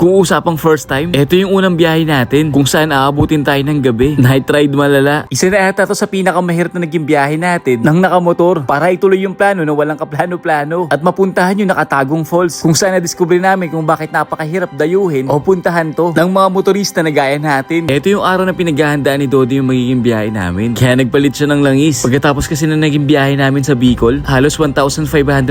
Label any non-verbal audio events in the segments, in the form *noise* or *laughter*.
Kung usapang first time, ito yung unang biyahe natin kung saan aabutin tayo ng gabi. *laughs* Night ride malala. Isa na ata to sa pinakamahirap na naging biyahe natin ng nakamotor para ituloy yung plano na walang kaplano-plano at mapuntahan yung nakatagong falls kung saan na-discover namin kung bakit napakahirap dayuhin o puntahan to ng mga motorista na gaya natin. Ito yung araw na pinaghahandaan ni Dodi yung magiging biyahe namin. Kaya nagpalit siya ng langis. Pagkatapos kasi na naging biyahe namin sa Bicol, halos 1,500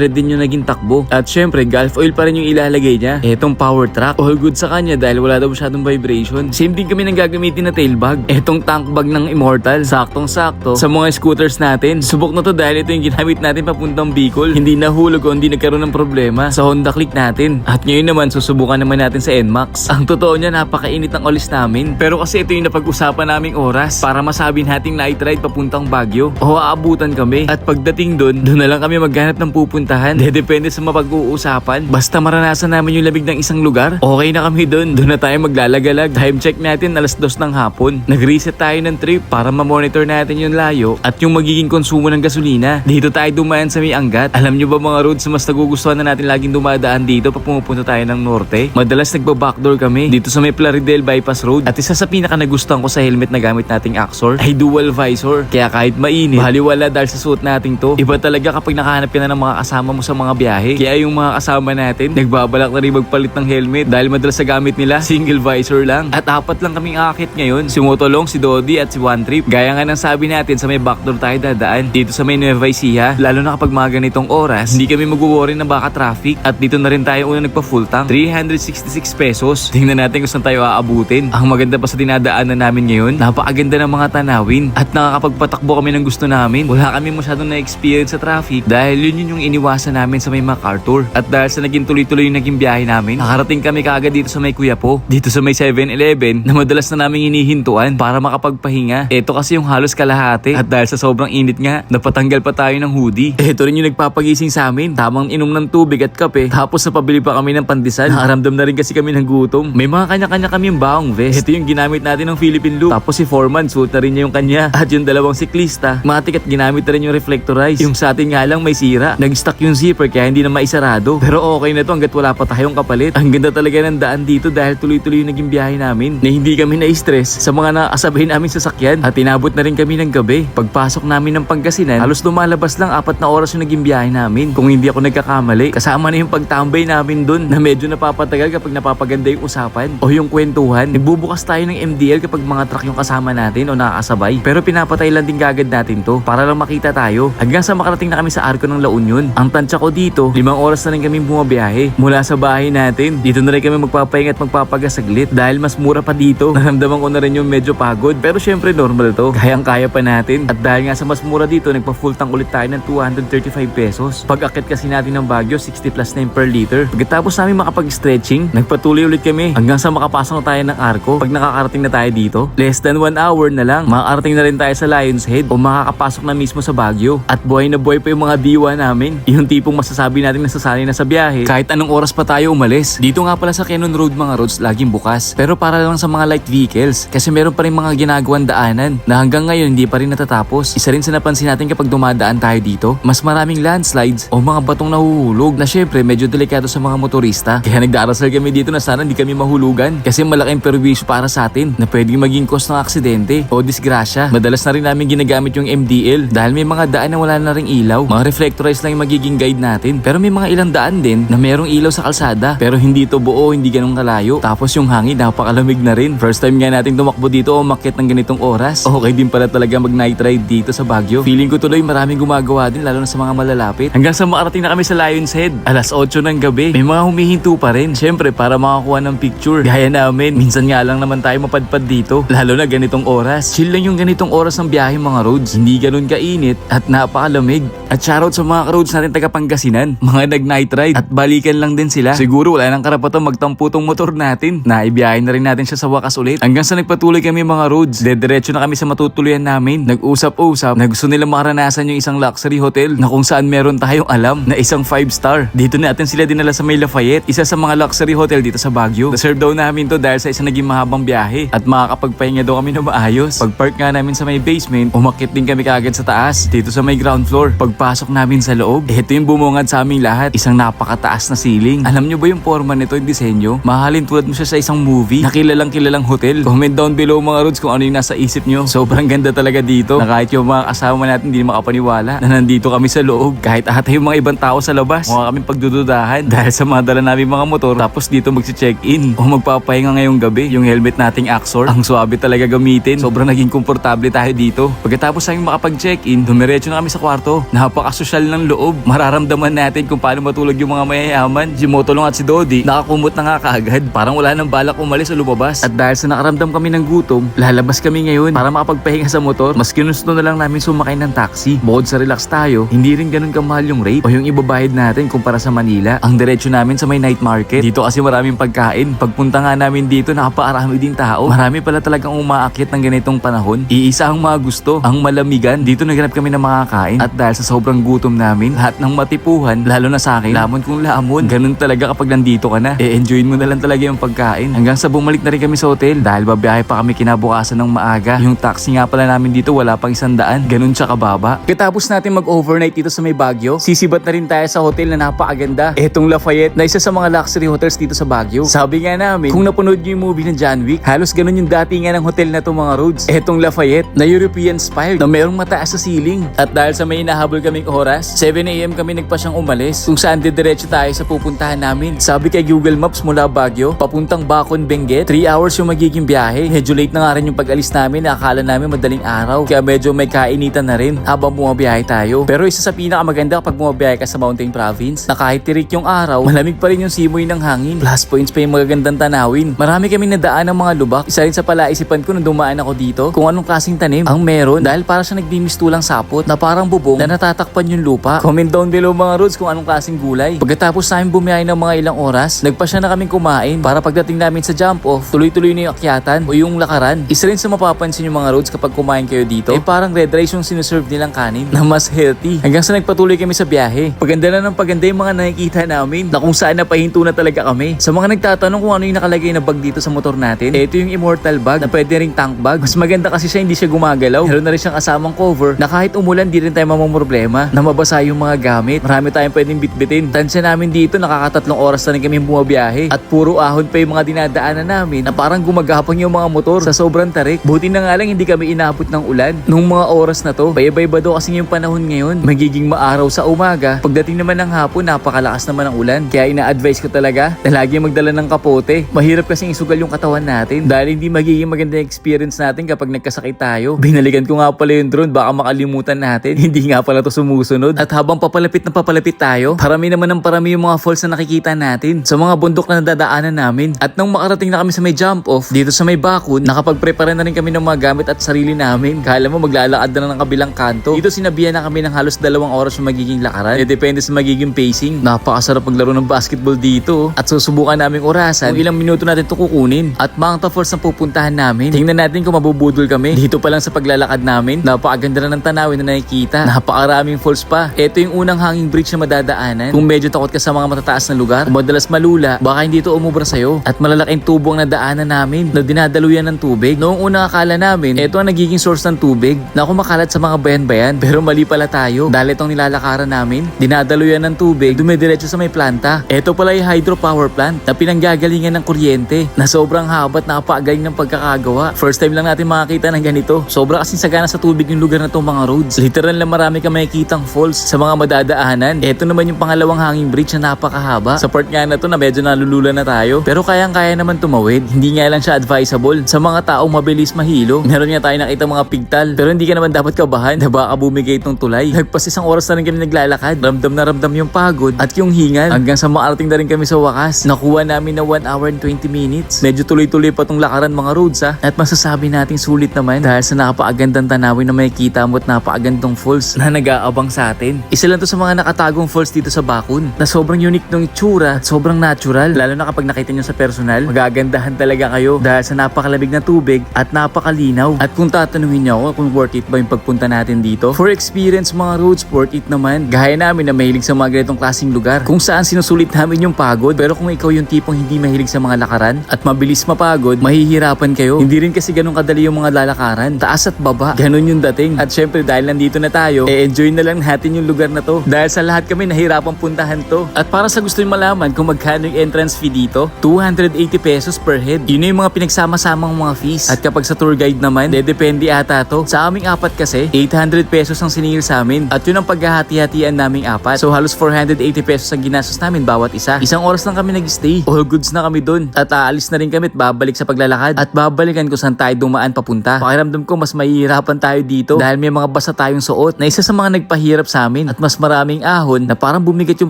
din yung naging takbo. At syempre, Gulf oil pa rin yung ilalagay niya. Etong power track, all good sa kanya dahil wala daw masyadong vibration. Same din kami nang gagamitin na tail bag. Etong tank bag ng Immortal, saktong-sakto sa mga scooters natin. Subok na to dahil ito yung ginamit natin papuntang Bicol. Hindi nahulog o hindi nagkaroon ng problema sa Honda Click natin. At ngayon naman, susubukan naman natin sa NMAX. Ang totoo niya, napakainit ang olis namin. Pero kasi ito yung napag-usapan naming oras para masabi nating night ride papuntang Baguio. O aabutan kami. At pagdating doon, doon na lang kami maghanap ng pupuntahan. Depende sa mapag-uusapan. Basta maranasan namin yung labig ng isang lugar, okay na kami doon. Doon na tayo maglalagalag. Time check natin alas dos ng hapon. Nag-reset tayo ng trip para ma-monitor natin yung layo at yung magiging konsumo ng gasolina. Dito tayo dumaan sa may anggat. Alam nyo ba mga roads mas nagugustuhan na natin laging dumadaan dito pag pumupunta tayo ng norte? Madalas nagba-backdoor kami dito sa may Plaridel Bypass Road. At isa sa pinaka nagustuhan ko sa helmet na gamit nating Axor ay dual visor. Kaya kahit mainit, baliwala dahil sa suot nating to. Iba talaga kapag nakahanap ka na ng mga kasama mo sa mga biyahe. Kaya yung mga kasama natin, nagbabalak na rin magpalit ng helmet dahil madalas sa gamit nila, single visor lang. At apat lang kaming akit ngayon. Si Motolong, si Dodi at si One Trip. Gaya nga ng sabi natin sa may backdoor tayo dadaan dito sa may Nueva Ecija. Lalo na kapag mga ganitong oras, hindi kami mag-worry na baka traffic. At dito na rin tayo una nagpa full tank. 366 pesos. Tingnan natin kung saan tayo aabutin. Ang maganda pa sa dinadaanan namin ngayon, napakaganda ng mga tanawin. At nakakapagpatakbo kami ng gusto namin. Wala kami masyadong na-experience sa traffic dahil yun yun yung iniwasan namin sa may MacArthur. At dahil sa naging tuloy-tuloy yung naging biyahe namin, nakarating kami kaagad dito sa may Kuyapo. Dito sa may 7-Eleven na madalas na namin hinihintuan para makapagpahinga. Ito kasi yung halos kalahati. At dahil sa sobrang init nga, napatanggal pa tayo ng hoodie. Ito rin yung nagpapagising sa amin. Tamang inom ng tubig at kape. Tapos napabili pa kami ng pandesal. Nakaramdam na rin kasi kami ng gutom. May mga kanya-kanya kami yung baong vest. Ito yung ginamit natin ng Philippine look. Tapos si Foreman, suot na rin niya yung kanya. At yung dalawang siklista, matik at ginamit na rin yung reflectorize. Yung sa atin nga lang may sira. Nag-stuck yung zipper kaya hindi na maisarado. Pero okay na to hanggat wala pa tayong kapalit. Ang ganda talaga ng daan dito dahil tuloy-tuloy yung naging biyahe namin. Na hindi kami na-stress sa mga nakasabay namin sasakyan. At inabot na rin kami ng gabi. Pagpasok namin ng Pangasinan, halos lumalabas lang apat na oras yung naging biyahe namin. Kung hindi ako nagkakamali, kasama na yung pagtambay namin dun na medyo napapatagal kapag napapaganda yung usapan o yung kwentuhan. Nagbubukas tayo ng MDL kapag mga truck yung kasama natin o nakakasabay. Pero pinapatay lang din gagad natin to para lang makita tayo. Hanggang sa makarating na kami sa arko ng La Union. Ang tansya ko dito, limang oras na rin kami bumabiyahe. Mula sa bahay natin, dito na rin kami magpapahinga at magpapagasaglit dahil mas mura pa dito. *laughs* Naramdaman ko na rin yung medyo pagod. Pero syempre normal to. Kayang-kaya pa natin. At dahil nga sa mas mura dito, nagpa-full tank ulit tayo ng 235 pesos. Pag akit kasi natin ng Baguio, 60 plus na per liter. Pagkatapos namin makapag-stretching, nagpatuloy ulit kami hanggang sa makapasok na tayo ng arko. Pag nakakarating na tayo dito, less than 1 hour na lang, makakarating na rin tayo sa Lion's Head o makakapasok na mismo sa Baguio. At buhay na buhay pa yung mga diwa namin. Yung tipong masasabi natin na sasali na sa biyahe, kahit anong oras pa tayo umalis. Dito nga pala sa Cannon Road mga roads, laging bukas. Pero para lang sa mga light vehicles, kasi meron pa rin mga ginagawang daanan na hanggang ngayon hindi pa rin natatapos. Isa rin sa napansin natin kapag dumadaan tayo dito, mas maraming landslides o mga batong nahuhulog na syempre medyo delikado sa mga motorista. Kaya nagdarasal kami dito na sana hindi kami mahulugan kasi malaking perwisyo para sa atin na pwedeng maging cause ng aksidente o disgrasya. Madalas na rin namin ginagamit yung MDL dahil may mga daan na wala na ring ilaw. Mga reflectorize lang yung magiging guide natin. Pero may mga ilang daan din na merong ilaw sa kalsada pero hindi to buo, hindi ganun kalayo. Tapos yung hangin napakalamig na rin. First time nga nating tumakbo dito o umakyat ng ganitong oras. Okay din pala talaga mag night ride dito sa Baguio. Feeling ko tuloy maraming gumagawa din lalo na sa mga malalapit. Hanggang sa makarating na kami sa Lion's Head. Alas 8 ng gabi. May mga humihinto pa rin. Syempre para makakuha ng picture. Gaya namin. Minsan nga lang naman tayo mapadpad dito. Lalo na ganitong oras. Chill lang yung ganitong oras ng biyahe mga roads. Hindi ganun kainit at napakalamig. At shoutout sa mga roads natin taga Pangasinan. Mga nag night ride. At balikan lang din sila. Siguro wala nang karapatang magtampo tong motor natin. Naibiyahin na rin natin siya sa wakas ulit. Hanggang sa nagpatuloy kami mga roads. Dediretso na kami sa matutuluyan namin. Nag-usap-usap. Na gusto nila maranasan yung isang luxury hotel na kung saan meron tayong alam na isang 5 star. Dito natin sila dinala sa may Lafayette. Isa sa mga luxury hotel dito sa Baguio. Deserve daw namin to dahil sa isang naging mahabang biyahe. At makakapagpahinga daw kami na maayos. Pag-park nga namin sa may basement, umakit din kami kagad sa taas. Dito sa may ground floor. Pagpasok namin sa loob, ito yung bumungad sa aming lahat. Isang napakataas na ceiling. Alam nyo ba yung forma nito yung disenyo? Nyo. Mahalin tulad mo siya sa isang movie na kilalang hotel. Comment down below mga roads kung ano yung nasa isip nyo. Sobrang ganda talaga dito na kahit yung mga kasama natin hindi makapaniwala na nandito kami sa loob. Kahit ata yung mga ibang tao sa labas. Mukha kaming pagdududahan *laughs* dahil sa mga dala namin mga motor tapos dito magsi-check-in o magpapahinga ngayong gabi. Yung helmet nating Axor, ang swabe talaga gamitin. Sobrang naging komportable tayo dito. Pagkatapos namin makapag-check-in, dumiretso na kami sa kwarto. Napakasosyal ng loob. Mararamdaman natin kung paano matulog yung mga mayayaman. Si Motolong at si Dodi, nakakumot na nga kaagad. Parang wala nang balak umalis o lumabas. At dahil sa nakaramdam kami ng gutom, lalabas kami ngayon para makapagpahinga sa motor. Mas ginusto na lang namin sumakay ng taxi. Bukod sa relax tayo, hindi rin ganun kamahal yung rate o yung ibabayad natin kumpara sa Manila. Ang diretso namin sa may night market. Dito kasi maraming pagkain. Pagpunta nga namin dito, nakapaarami din tao. Marami pala talagang umaakyat ng ganitong panahon. Iisa ang mga gusto, ang malamigan. Dito naghanap kami ng makakain. At dahil sa sobrang gutom namin, lahat ng matipuhan, lalo na sa akin, lamon kung lamon. Ganun talaga kapag nandito ka na. E-enjoyin mo na lang talaga yung pagkain. Hanggang sa bumalik na rin kami sa hotel dahil babiyahe pa kami kinabukasan ng maaga. Yung taxi nga pala namin dito wala pang isang daan. Ganun siya kababa. Katapos natin mag-overnight dito sa may Baguio, sisibat na rin tayo sa hotel na napakaganda. Etong Lafayette na isa sa mga luxury hotels dito sa Baguio. Sabi nga namin, kung napanood niyo yung movie ng John Wick, halos ganun yung datingan ng hotel na to mga roads. Etong Lafayette na European style na mayroong mataas sa ceiling. At dahil sa may inahabol kaming oras, 7am kami nagpa siyang umalis kung saan didiretso tayo sa pupuntahan namin. Sabi kay Google Maps mula Baguio, papuntang Bacon, Benguet, 3 hours yung magiging biyahe. Medyo late na nga rin yung pag-alis namin, akala namin madaling araw. Kaya medyo may kainitan na rin habang bumabiyahe tayo. Pero isa sa pinakamaganda kapag bumabiyahe ka sa Mountain Province, na kahit tirik yung araw, malamig pa rin yung simoy ng hangin. Plus points pa yung magagandang tanawin. Marami kami nadaan ng mga lubak. Isa rin sa palaisipan ko nung dumaan ako dito kung anong klaseng tanim ang meron dahil para siya nagbimistulang sapot na parang bubong na natatakpan yung lupa. Comment down below mga roads kung anong klaseng gulay. Pagkatapos namin bumiyahe ng mga ilang oras, nagpa siya na kaming kumain para pagdating namin sa jump off, tuloy-tuloy na yung akyatan o yung lakaran. Isa rin sa mapapansin yung mga roads kapag kumain kayo dito, eh parang red rice yung sinuserve nilang kanin na mas healthy. Hanggang sa nagpatuloy kami sa biyahe. Paganda na ng paganda yung mga nakikita namin na kung saan napahinto na talaga kami. Sa mga nagtatanong kung ano yung nakalagay na bag dito sa motor natin, eh, ito yung immortal bag na pwede ring tank bag. Mas maganda kasi siya hindi siya gumagalaw. Meron na rin siyang kasamang cover na kahit umulan di rin tayo mamamroblema na mabasa yung mga gamit. Marami tayong pwedeng bitbitin. Tansya namin dito nakakatatlong oras na rin kami bumabiyahe at puro ahon pa yung mga dinadaanan namin na parang gumagapang yung mga motor sa sobrang tarik. Buti na nga lang hindi kami inabot ng ulan nung mga oras na to. Bayabay ba daw kasi yung panahon ngayon magiging maaraw sa umaga. Pagdating naman ng hapon napakalakas naman ng ulan. Kaya ina-advise ko talaga na lagi magdala ng kapote. Mahirap kasing isugal yung katawan natin dahil hindi magiging maganda experience natin kapag nagkasakit tayo. Binalikan ko nga pala yung drone baka makalimutan natin. *laughs* Hindi nga pala to sumusunod. At habang papalapit na papalapit tayo, parami naman ng parami yung mga falls na nakikita natin sa mga bundok na nadadaanan namin. At nung makarating na kami sa may jump off, dito sa may bakod, nakapag-prepare na rin kami ng mga gamit at sarili namin. Kala mo maglalakad na ng kabilang kanto. Dito sinabihan na kami ng halos dalawang oras yung magiging lakaran. Eh, depende sa magiging pacing. Napakasarap maglaro ng basketball dito. At susubukan naming orasan kung ilang minuto natin to kukunin. At mga falls na pupuntahan namin. Tingnan natin kung mabubudol kami. Dito pa lang sa paglalakad namin, napakaganda na ng tanawin na nakikita. Napakaraming falls pa. Ito yung unang hanging bridge na madadaanan. Kung medyo takot ka sa mga matataas na lugar, madalas malula, baka hindi ito umubra sa'yo. At malalaking tubo ang nadaanan namin na dinadaluyan ng tubig. Noong una akala namin, ito ang nagiging source ng tubig na kumakalat sa mga bayan-bayan. *laughs* Pero mali pala tayo. Dahil itong nilalakaran namin, dinadaluyan ng tubig, dumidiretso sa may planta. Ito pala yung hydropower plant na pinanggagalingan ng kuryente na sobrang haba at napakagaling ng pagkakagawa. First time lang natin makakita ng ganito. Sobra kasing sagana sa tubig yung lugar na itong mga roads. Literal na marami ka makikitang falls sa mga madadaanan. Ito naman yung pangalawang hanging bridge na napakahaba. Sa part nga na to na medyo nalulula na tayo. Pero kayang-kaya naman tumawid. Hindi nga lang siya advisable sa mga taong mabilis mahilo. Meron nga tayo nakita mga pigtal. Pero hindi ka naman dapat kabahan na baka bumigay itong tulay. Nagpas isang oras na rin kami naglalakad. Ramdam na ramdam yung pagod at yung hingal. Hanggang sa maarating na rin kami sa wakas. Nakuha namin na 1 hour and 20 minutes. Medyo tuloy-tuloy pa tong lakaran mga roads ha. At masasabi nating sulit naman dahil sa napakagandang tanawin na makikita mo at napakagandang falls na nag-aabang sa atin. Isa lang to sa mga nakatagong falls dito sa Bakun na sobrang unique ng itsura at sobrang natural. Lalo na kapag nakita nyo sa personal, magagandahan talaga kayo dahil sa napakalamig na tubig at napakalinaw. At kung tatanungin nyo ako kung worth it ba yung pagpunta natin dito, for experience mga roads, worth it naman. Gaya namin na mahilig sa mga ganitong klaseng lugar kung saan sinusulit namin yung pagod pero kung ikaw yung tipong hindi mahilig sa mga lakaran at mabilis mapagod, mahihirapan kayo. Hindi rin kasi ganun kadali yung mga lalakaran. Taas at baba, ganun yung dating. At syempre dahil nandito na tayo, e-enjoy na lang natin yung lugar na to. Dahil sa lahat kami nahirapang puntahan to. At para sa gusto yung malaman kung magkano yung entrance entrance fee dito, 280 pesos per head. Yun yung mga pinagsama-samang mga fees. At kapag sa tour guide naman, de depende ata to. Sa aming apat kasi, 800 pesos ang siningil sa amin. At yun ang paghahati-hatian naming apat. So halos 480 pesos ang ginastos namin bawat isa. Isang oras lang kami nag-stay. All goods na kami dun. At aalis na rin kami at babalik sa paglalakad. At babalikan ko saan tayo dumaan papunta. Pakiramdam ko mas mahihirapan tayo dito dahil may mga basa tayong suot na isa sa mga nagpahirap sa amin at mas maraming ahon na parang bumigat yung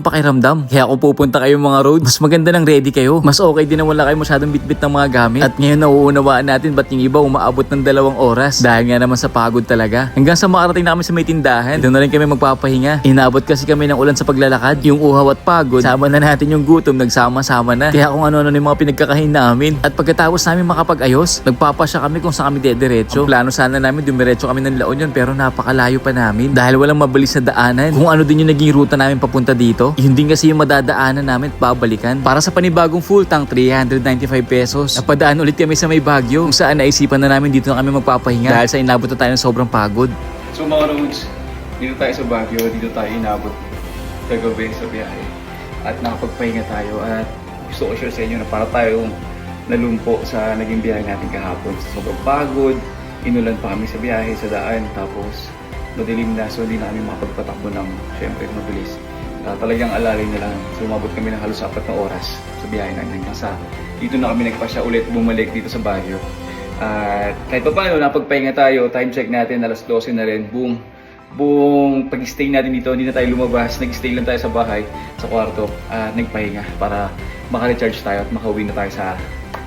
pakiramdam. Kaya kung pupunta kayo mga road, mas maganda nang ready kayo. Mas okay din na wala kayo masyadong bitbit ng mga gamit. At ngayon nauunawaan natin ba't yung iba umaabot ng dalawang oras dahil nga naman sa pagod talaga. Hanggang sa makarating na kami sa may tindahan, doon na rin kami magpapahinga. Inabot kasi kami ng ulan sa paglalakad, yung uhaw at pagod. Sama na natin yung gutom, nagsama-sama na. Kaya kung ano-ano yung mga pinagkakain namin. At pagkatapos namin makapag-ayos, nagpapasya kami kung saan kami dediretso. Ang plano sana namin dumiretso kami ng La Union pero napakalayo pa namin dahil walang mabilis na daanan. Kung ano din yung naging ruta namin papunta dito, yun din kasi yung madadaanan namin at babalikan. Para sa panibagong full tank, 395 pesos. Napadaan ulit kami sa may Baguio kung saan naisipan na namin dito na kami magpapahinga dahil sa inabot na tayo ng sobrang pagod. So mga roads, dito tayo sa Baguio, dito tayo inabot kagabi sa biyahe. At nakapagpahinga tayo at gusto ko share sa inyo na para tayong nalumpo sa naging biyahe natin kahapon. Sobrang pagod, inulan pa kami sa biyahe sa daan, tapos madilim na so hindi na kami makapagpatakbo ng syempre mabilis. Ah, talagang alalay na lang, sumabot kami ng halos apat na oras sa biyahe natin hanggang sa dito na kami nagpasya ulit bumalik dito sa Baguio. At kahit pa paano, napagpahinga tayo, time check natin, alas 12 na rin, boom. Buong pag-stay natin dito, hindi na tayo lumabas, nag-stay lang tayo sa bahay, sa kwarto, at nagpahinga para maka-recharge tayo at makauwi na tayo sa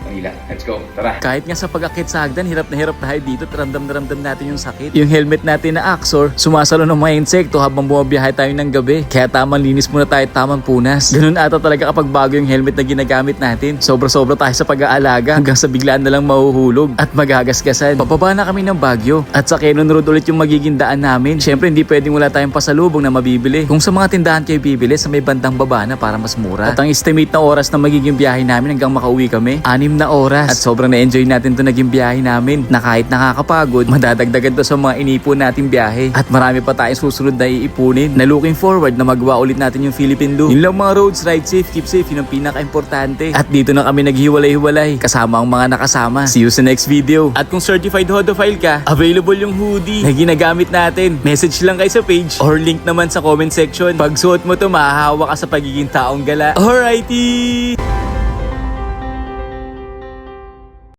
Manila. Let's go, tara! Kahit nga sa pag-akit sa hagdan, hirap na hirap tayo dito at ramdam na ramdam natin yung sakit. Yung helmet natin na Axor, sumasalo ng mga insekto habang bumabiyahe tayo ng gabi. Kaya tamang linis muna tayo tamang punas. Ganun ata talaga kapag bago yung helmet na ginagamit natin. Sobra-sobra tayo sa pag-aalaga hanggang sa biglaan na lang mahuhulog at magagasgasan. Pababa na kami ng Baguio at sa Quezon Road ulit yung magiging daan namin. Syempre hindi pwedeng wala tayong pasalubong na mabibili. Kung sa mga tindahan kayo bibili, sa may bandang baba na para mas mura. At ang estimate na oras na magiging biyahe namin hanggang makauwi kami, anim na oras. At sobrang na-enjoy natin to naging biyahe namin na kahit nakakapagod, madadagdagan to sa mga inipon nating biyahe. At marami pa tayong susunod na iipunin na looking forward na magawa ulit natin yung Philippine Loop. Yun lang mga roads, ride safe, keep safe, yun ang pinaka-importante. At dito na kami naghiwalay-hiwalay kasama ang mga nakasama. See you sa next video. At kung certified hodophile ka, available yung hoodie na ginagamit natin. Message lang kayo sa page or link naman sa comment section. Pag suot mo to, mahahawa ka sa pagiging taong gala. Alrighty!